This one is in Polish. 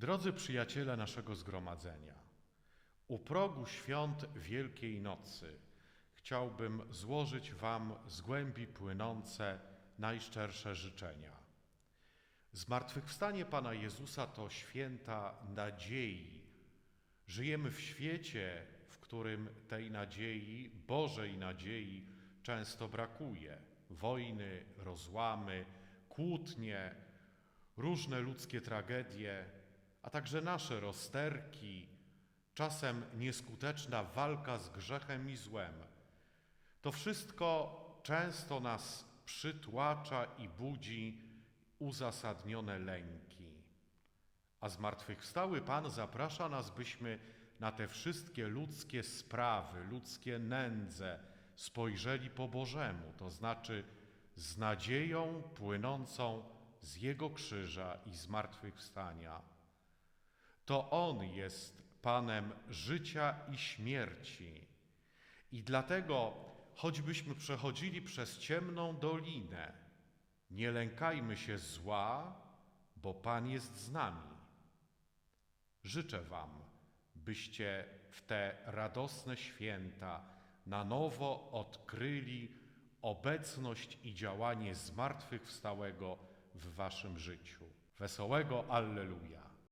Drodzy przyjaciele naszego zgromadzenia, u progu świąt Wielkiej Nocy chciałbym złożyć Wam z głębi płynące najszczersze życzenia. Zmartwychwstanie Pana Jezusa to święta nadziei. Żyjemy w świecie, w którym tej nadziei, Bożej nadziei, często brakuje. Wojny, rozłamy, kłótnie, różne ludzkie tragedie, a także nasze rozterki, czasem nieskuteczna walka z grzechem i złem. To wszystko często nas przytłacza i budzi uzasadnione lęki. A zmartwychwstały Pan zaprasza nas, byśmy na te wszystkie ludzkie sprawy, ludzkie nędze spojrzeli po Bożemu, to znaczy z nadzieją płynącą z Jego krzyża i zmartwychwstania. To On jest Panem życia i śmierci. I dlatego, choćbyśmy przechodzili przez ciemną dolinę, nie lękajmy się zła, bo Pan jest z nami. Życzę Wam, byście w te radosne święta na nowo odkryli obecność i działanie zmartwychwstałego w Waszym życiu. Wesołego Alleluja!